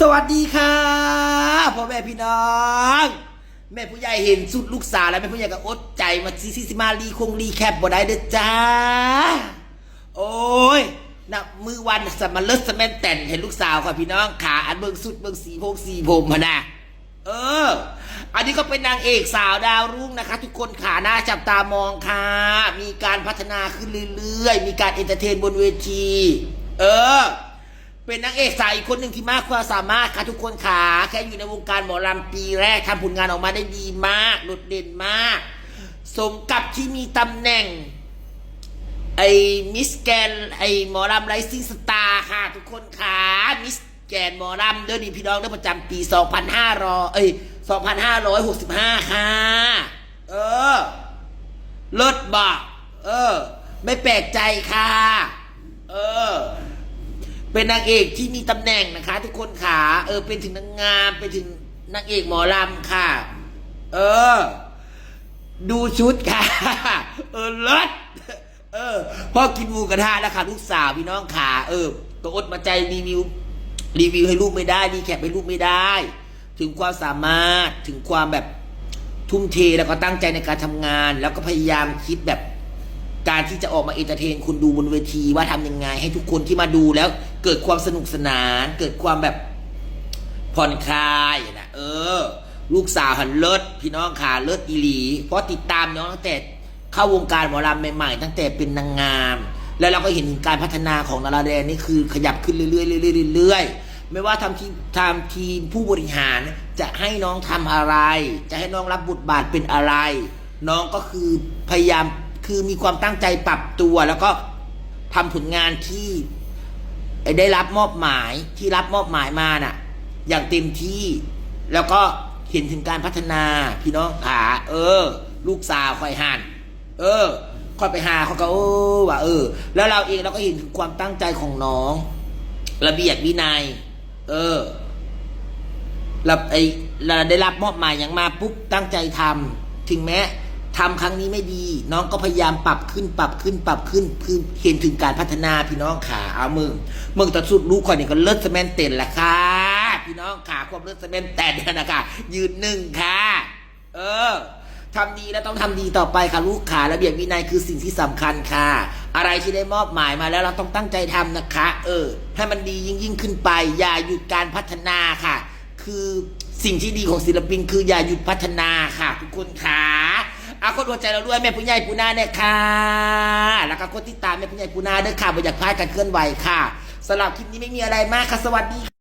สวัสดีค่ะพ่อแม่พี่น้อง แม่ผู้ใหญ่เห็นสุดลูกสาวแล้วแม่ผู้ใหญ่ก็อดใจมาซีซีซิมารีคงรีแคปบ่ได้เด้อจ้า โอ้ยนับมือวันสมาเลิศสแมนแต่นเห็นลูกสาวค่ะพี่น้องขาอันเบิงสุดเบิงสีพงสีผมมานะเออ อันนี้ก็เป็นนางเอกสาวดาวรุ่งนะคะ ทุกคนขาหน้าจับตามองค่ะ มีการพัฒนาขึ้นเรื่อยๆ มีการเอนเตอร์เทนบนเวที เออ เป็นนางเอกสาวอีกคนหนึ่งที่มากความสามารถค่ะทุกคนขาแค่อยู่ในวงการหมอลำปีแรกทำผลงานออกมาได้ดีมากโดดเด่นมาก สมกับที่มีตำแหน่ง ไอ้มิสแกนไอ้หมอลำไรซิ่งสตาร์ค่ะทุกคนค่ะมิสแกนหมอลำเด้อนี่พี่น้องเด้ประจำปี 2500เอ้ย2565 ค่ะ เออเลิศบ่เออ ไม่แปลกใจค่ะ เป็นนางเอกที่มีตำแหน่งนะคะ ทุกคนขาเออ เป็นถึงนางงามเป็นถึงนางเอกหมอลำค่ะ เออ ดูชุดค่ะ เออเลิศเออพ่อกินหมูกระทะแล้วค่ะลูกสาวพี่น้องขาเออตัวอดมาใจรีวิวรีวิวให้ลูกไม่ได้รีแคปให้ลูกไม่ได้ ถึงความสามารถถึงความแบบทุ่มเทแล้วก็ตั้งใจในการทำงาน แล้วก็พยายามคิดแบบการที่จะออกมาเอนเตอร์เทนคุณดูบนเวทีว่าทำยังไง ให้ทุกคนที่มาดูแล้ว เกิดความสนุกสนาน เกิดความแบบผ่อนคลายนะเออ ลูกสาวหันเลิศพี่น้องขาเลิศอีหลี เพราะติดตามน้องตั้งแต่เข้าวงการหมอลำใหม่ๆ ตั้งแต่เป็นนางงาม แล้วเราก็เห็นถึงการพัฒนาของนาราแดนนี่คือขยับขึ้นเรื่อยๆเรื่อยๆเรื่อยๆไม่ว่าทำทีมทำทีมผู้บริหารจะให้น้องทำอะไร จะให้น้องรับบทบาทเป็นอะไร น้องก็คือพยายามคือมีความตั้งใจปรับตัวแล้วก็ทำผลงานที่ ได้รับมอบหมายที่รับมอบหมายมาน่ะ อย่างเต็มที่ แล้วก็เห็นถึงการพัฒนาพี่น้องขาเออ ลูกสาวคอยหันเออคอยไปหาเขาก็เออว่าเออ แล้วเราเองเราก็เห็นถึงความตั้งใจของน้อง ระเบียบวินัย เออเราไอเราได้รับมอบหมายอย่างมาปุ๊บตั้งใจทำถึงแม้ ทำครั้งนี้ไม่ดี น้องก็พยายามปรับขึ้นปรับขึ้นปรับขึ้นคือเห็นถึงการพัฒนาพี่น้องขาเอามึงมึงตัดสุดรู้ก่อนนี่ก็เลิศสแมนเต็นละค่ะพี่น้องขาความเลิศสแมนเต็นเนี่ยนะคะยืนหนึ่งค่ะ เออทำดีแล้วต้องทำดีต่อไปค่ะลูกขาระเบียบวินัยคือสิ่งที่สำคัญค่ะ อะไรที่ได้มอบหมายมาแล้วเราต้องตั้งใจทำนะคะ เออให้มันดียิ่งยิ่งขึ้นไป อย่าหยุดการพัฒนาค่ะ คือสิ่งที่ดีของศิลปินคืออย่าหยุดพัฒนาค่ะ ทุกคนค่ะ อาคนหัวใจเราด้วยแม่ผู้ใหญ่ปูนาเนี่ยค่ะ แล้วก็คนที่ตามแม่ผู้ใหญ่ปูนาด้วยค่ะบอยากพลาดการเคลื่อนไหวค่ะสำหรับคลิปนี้ไม่มีอะไรมากค่ะสวัสดี